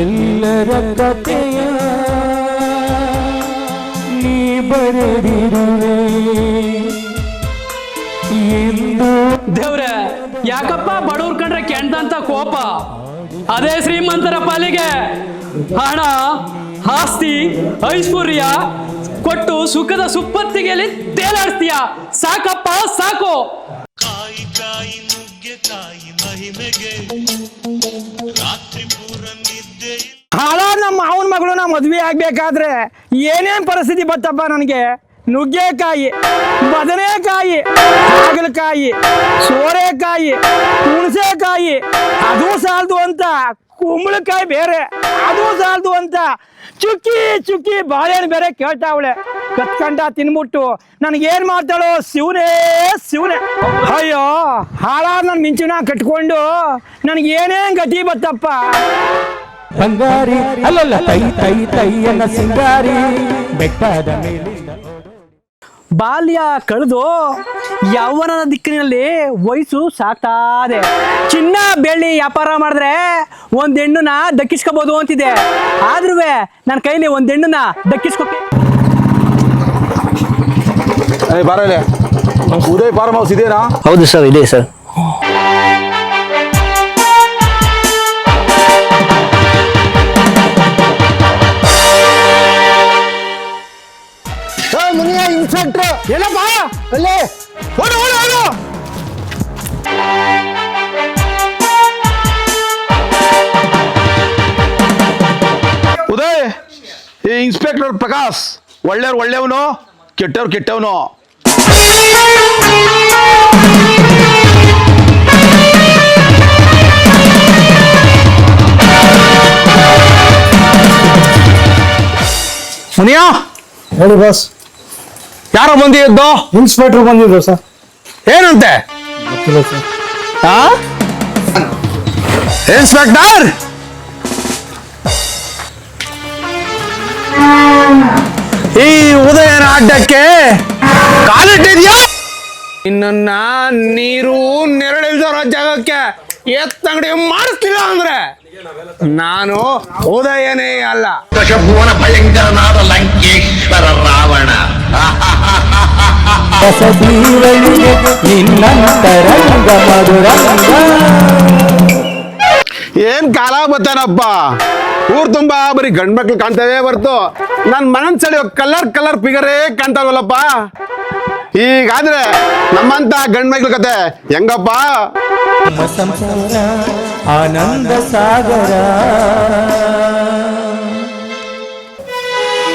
ಎಲ್ಲರ ಕಥೆಯ ನೀ ಬರೆದಿರುವೆ. ಎಂದು ದೇವ್ರೆ, ಯಾಕಪ್ಪ ಬಡವ್ರ ಕಂಡ್ರೆ ಕೆಂಡಂತ ಕೋಪ? ಅದೇ ಶ್ರೀಮಂತರ ಪಾಲಿಗೆ ಹಣ, ಆಸ್ತಿ, ಐಶ್ವರ್ಯ ಕೊಟ್ಟು ಸುಖದ ಸುಪ್ಪತ್ತಿಗೆಯಲ್ಲಿ ತೇಲಾಡ್ತೀಯ? ಸಾಕಪ್ಪ ಸಾಕು. ಕಾಯಿ ಕಾಯಿ ನುಗ್ಗೆ ಕಾಯಿ ಮಹಿಮೆಗೆ. ರಾತ್ರಿ ಪೂರ ನಿದ್ದೆ ಹಾಳ ನಮ್ಮ ಮಾವನ ಮಗಳು ನಾ ಮದ್ವೆ ಆಗ್ಬೇಕಾದ್ರೆ ಏನೇನ್ ಪರಿಸ್ಥಿತಿ ಬತ್ತಪ್ಪ ನನಗೆ? ನುಗ್ಗೆಕಾಯಿ ಬದನೆಕಾಯಿ ಹಾಗಲಕಾಯಿ ಸೋರೆಕಾಯಿ ಹುಣಸೆಕಾಯಿ ಅದು ಸಾಲದು ಅಂತ ಕುಂಬಳಕಾಯಿ ಬೇರೆ ಅದು ಸಾಲದು ಅಂತ ಚುಕ್ಕಿ ಚುಕ್ಕಿ ಬಾಳೆಹಣ್ಣು ಬೇರೆ ಕೇಳ್ತಾವಳೆ. ಕತ್ಕಂಡ ತಿನ್ಬಿಟ್ಟು ನನಗೇನು ಮಾಡ್ತಾಳೋ ಶಿವನೇ ಶಿವನೇ. ಅಯ್ಯೋ ಹಾಳ ನನ್ನ ಮಿಂಚುನ ಕಟ್ಕೊಂಡು ನನಗೆ ಏನೇನ್ ಗತಿ ಬತ್ತಪ್ಪ. ಬಂಗಾರಿ ಅಲ್ಲಲ್ಲ ತೈ ತೈ ತೈಯನ್ನ ಸಿಂಗಾರಿ ಬೆಟ್ಟದ ಮೇಲೆ. ಬಾಲ್ಯ ಕಳೆದು ಯೌವನದ ದಿಕ್ಕಿನಲ್ಲಿ ವಯಸ್ಸು ಸಾಕ್ತಾದೆ ಚಿನ್ನ ಬೆಳ್ಳಿ ವ್ಯಾಪಾರ ಮಾಡಿದ್ರೆ ಒಂದು ಹೆಣ್ಣುನ ದಕ್ಕಿಸ್ಕೋಬಹುದು ಅಂತಿದೆ. ಆದ್ರೂ ನನ್ನ ಕೈಲಿ ಒಂದು ಹೆಣ್ಣುನ ದಕ್ಕಿಸ್ಕೊಕ್ಕೆ ಏ ಬಾರಲೆ ಉದಯ್ ಫಾರ್ಮ್ ಹೌಸ್ ಇದೇನಾ ಹೌದು ಸರ್ ಇದೆ ಸರ್. ಮುನಿಯ ಇನ್ಸ್ಪೆಕ್ಟರ್ ಏನಪ್ಪ? ಅಲ್ಲೇ ಓಡು ಓಡು ಓಡು. ಉದಯ್ ಈ ಇನ್ಸ್ಪೆಕ್ಟರ್ ಪ್ರಕಾಶ್ ಒಳ್ಳೆಯವ್ರು ಒಳ್ಳೆಯವನು ಕೆಟ್ಟವ್ರು ಕೆಟ್ಟವನು. ಮುನಿಯ? ಹೇಳಿ ಬಾಸ್ ಯಾರೋ ಬಂದಿದ್ದು? ಇನ್ಸ್ಪೆಕ್ಟರ್ ಬಂದಿದ್ರು ಸರ್ ಏನಂತೆ? ಗೊತ್ತಿಲ್ಲ ಸರ್ ಆ? ಇನ್ಸ್ಪೆಕ್ಟರ್ ಈ ಉದಯನ ಅಡ್ಡಕ್ಕೆ ಕಾಲಿಟ್ಟಿದ್ಯಾ? ನಿನ್ನ ನೀರು ನೆರಳಿಲ್ದಿರೋ ಜಾಗಕ್ಕೆ ಎತ್ತಂಗಡಿ ಮಾಡಿಸ್ತಿಲ್ಲ ಅಂದ್ರೆ? ನಾನು ಉದಯನೇ ಅಲ್ಲ. ಕಶಭುವನ ಭಯಂಕರನಾದ ಲಂಕೇಶ್ವರ ರಾವಣ. ಏನ್ ಕಾಲ ಬತ್ತಾನಪ್ಪ? ಊರ್ ತುಂಬಾ ಬರೀ ಗಂಡ್ ಮಕ್ಳು ಕಾಣ್ತಾವೆ ಬರ್ತು ನನ್ ಮನನ್ ಸೆಳೆಯೋ ಕಲರ್ ಕಲರ್ ಫಿಗರೇ ಕಾಣ್ತಾವಲ್ಲಪ್ಪ ಈಗಾದ್ರೆ ನಮ್ಮಂತ ಗಂಡ್ ಮಕ್ಳ ಕತೆ ಹೆಂಗಪ್ಪ? ನಮ್ಮ ಸಂಸಾರ ಆನಂದ ಸಾಗರ.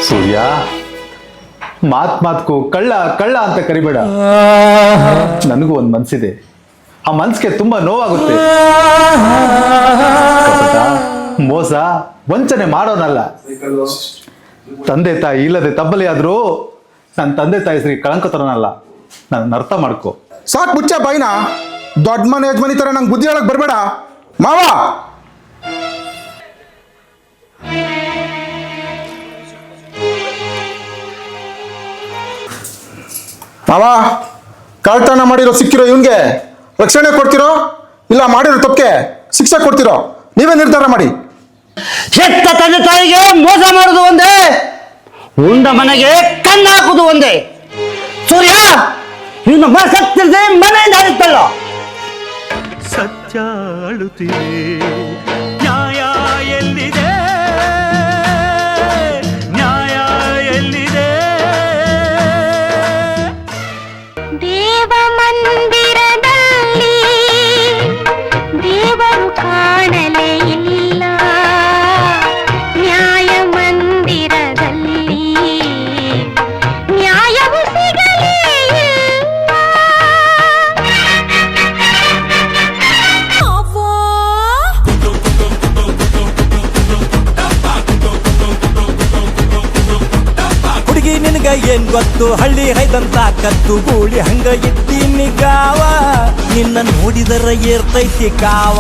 ಸೂರ್ಯ ಮಾತ್ ಮಾತ್ಕು ಕಳ್ಳ ಕಳ್ಳ ಅಂತ ಕರಿಬೇಡ. ನನಗೂ ಒಂದ್ ಮನ್ಸಿದೆ. ಆ ಮನ್ಸಿಗೆ ತುಂಬಾ ನೋವಾಗುತ್ತೆ. ಕಪಟ, ಮೋಸ ವಂಚನೆ ಮಾಡೋನಲ್ಲ. ತಂದೆ ತಾಯಿ ಇಲ್ಲದೆ ತಬ್ಬಲಿ ಆದ್ರೂ ನನ್ನ ತಂದೆ ತಾಯಿ ಹೆಸರಿಗೆ ಕಳಂಕ ತರೋನಲ್ಲ. ನನ್ನ ಅರ್ಥ ಮಾಡ್ಕೋ. ಸಾಕ್ ಮುಚ್ಚ ಬೈನ ದೊಡ್ಡ ಮನೆ ಯಜಮಾನಿ ತರ ನಂಗೆ ಬುದ್ಧಿ ಹೇಳಕ್ ಬರಬೇಡ. ಮಾವ! ಮಾವ ಕಳ್ತನ ಮಾಡಿರೋ ಸಿಕ್ಕಿರೋ ಇವನ್ಗೆ ರಕ್ಷಣೆ ಕೊಡ್ತಿರೋ? ಇಲ್ಲ ಮಾಡಿರೋ ತಪ್ಪಕ್ಕೆ ಶಿಕ್ಷೆ ಕೊಡ್ತಿರೋ? ನೀವೇ ನಿರ್ಧಾರ ಮಾಡಿ. ಹೆತ್ತ ತಂದೆ ತಾಯಿಗೆ ಮೋಸ ಮಾಡೋದು ಒಂದೇ. ಉಂಡ ಮನೆಗೆ ಕಣ್ಣು ಹಾಕುದು ಒಂದೇ. ಸೂರ್ಯ ಇನ್ನು ಮನಸ್ಸತ್ತಿರದೆ ಮನೆಯಿಂದ ಹರಿತಲ್ಲ? ಸತ್ಯ ಅಳುತ್ತಿದೆ ಏನ್ ಗೊತ್ತು? ಹಳ್ಳಿ ಹೈದಂತ ಕತ್ತು ಗೂಳಿ ಹಂಗ ಇದ್ದೀನಿ ಗಾವ. ನಿನ್ನ ನೋಡಿದರ ಏರ್ತೈತಿ ಕಾವ.